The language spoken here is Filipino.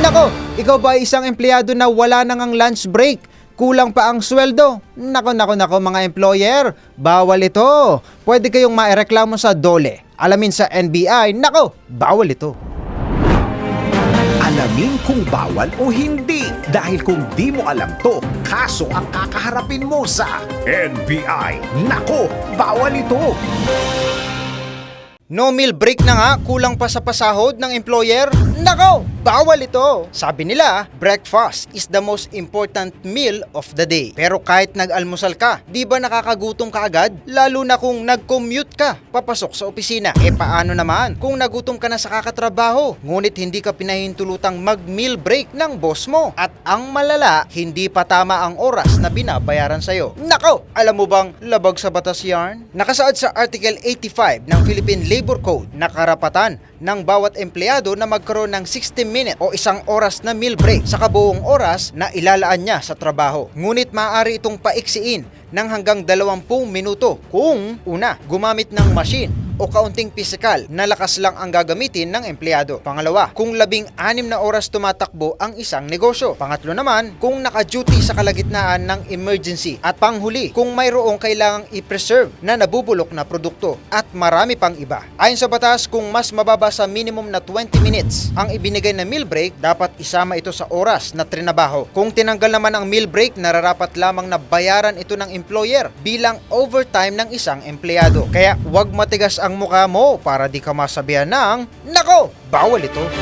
Nako, ikaw ba isang empleyado na wala nang ang lunch break? Kulang pa ang sweldo? Nako, nako, nako mga employer, bawal ito. Pwede kayong maireklamo sa DOLE. Alamin sa NBI, nako, bawal ito. Alamin kung bawal o hindi. Dahil kung di mo alam to, kaso ang kakaharapin mo sa NBI. Nako, bawal ito. No meal break na nga, kulang pa sa pasahod ng employer? Nako, bawal ito. Sabi nila, breakfast is the most important meal of the day. Pero kahit nag-almusal ka, di ba nakakagutom ka agad? Lalo na kung nag-commute ka, papasok sa opisina. E paano naman kung nagutom ka na sa kakatrabaho? Ngunit hindi ka pinahintulutang mag-meal break ng boss mo. At ang malala, hindi pa tama ang oras na binabayaran sa'yo. Nako, alam mo bang labag sa batas yarn? Nakasaad sa Article 85 ng Philippine Labor Code na karapatan ng bawat empleyado na magkaroon ng 60 minute o isang oras na meal break sa kabuong oras na ilalaan niya sa trabaho. Ngunit maaari itong paiksiin ng hanggang 20 minuto kung una, gumamit ng machine o kaunting pisikal na lakas lang ang gagamitin ng empleyado. Pangalawa, kung labing anim na oras tumatakbo ang isang negosyo. Pangatlo naman, kung naka-duty sa kalagitnaan ng emergency. At panghuli, kung mayroong kailangang i-preserve na nabubulok na produkto. At marami pang iba. Ayon sa batas, kung mas mababa sa minimum na 20 minutes ang ibinigay na meal break, dapat isama ito sa oras na trinabaho. Kung tinanggal naman ang meal break, nararapat lamang na bayaran ito ng employer bilang overtime ng isang empleyado. Kaya huwag matigas ang mukha mo para di ka masabihan ng, Nako, bawal ito.